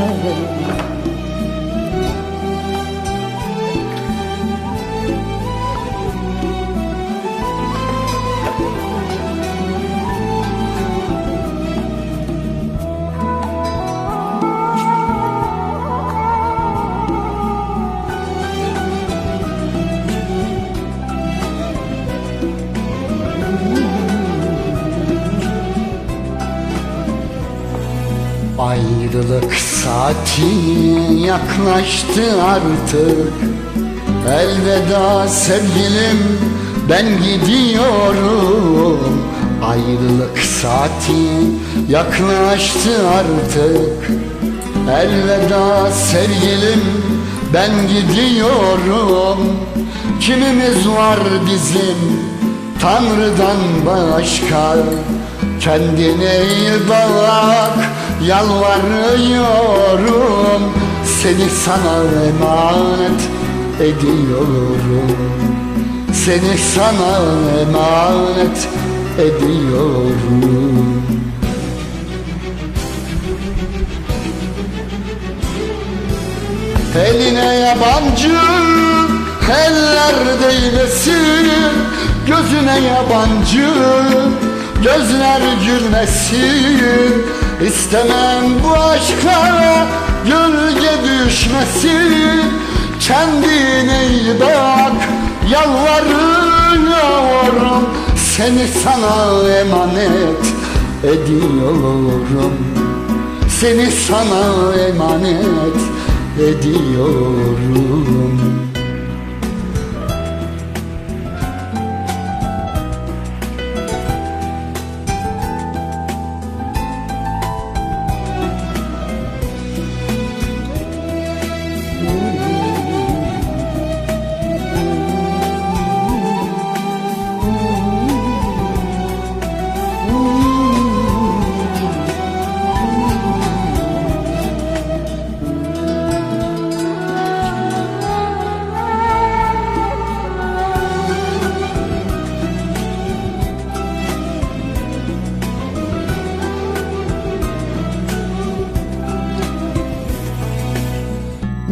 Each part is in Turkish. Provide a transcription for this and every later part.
Amém. Ayrılık saati yaklaştı artık. Elveda sevgilim ben gidiyorum. Ayrılık saati yaklaştı artık. Elveda sevgilim ben gidiyorum. Kimimiz var bizim Tanrı'dan başka? Kendine iyi bak Yalvarıyorum Seni sana emanet ediyorum. Seni sana emanet ediyorum. Eline yabancı eller değmesin. Gözüne yabancı gözler gülmesin İstemem bu aşka gölge düşmesin Kendine iyi bak yalvarıyorum Seni sana emanet ediyorum. Seni sana emanet ediyorum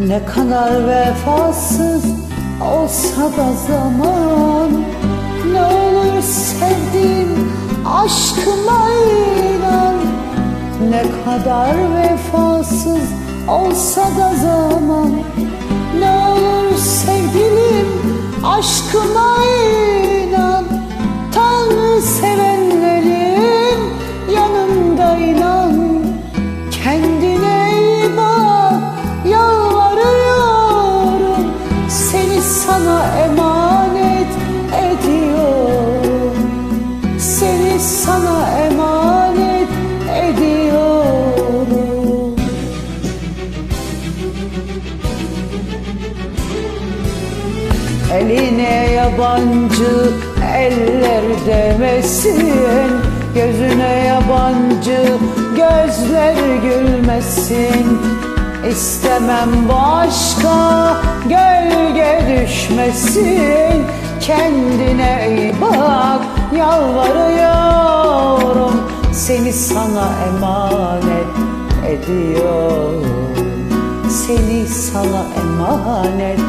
Ne kadar vefasız olsa da zaman Ne olur sevdiğim aşkıma inan. Ne kadar vefasız olsa da zaman Ne olur sevgilim aşkıma inan emanet ediyorum. Seni sana emanet ediyorum. Eline yabancı eller demesin Gözüne yabancı gözler gülmesin İstemem başka gölge düşmesin. Kendine iyi bak yalvarıyorum. Seni sana emanet ediyorum. Seni sana emanet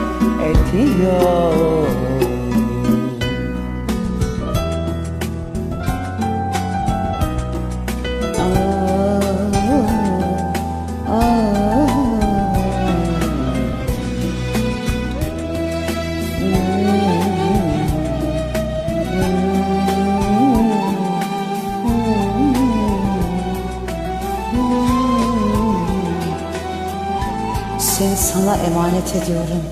ediyorum sana emanet ediyorum.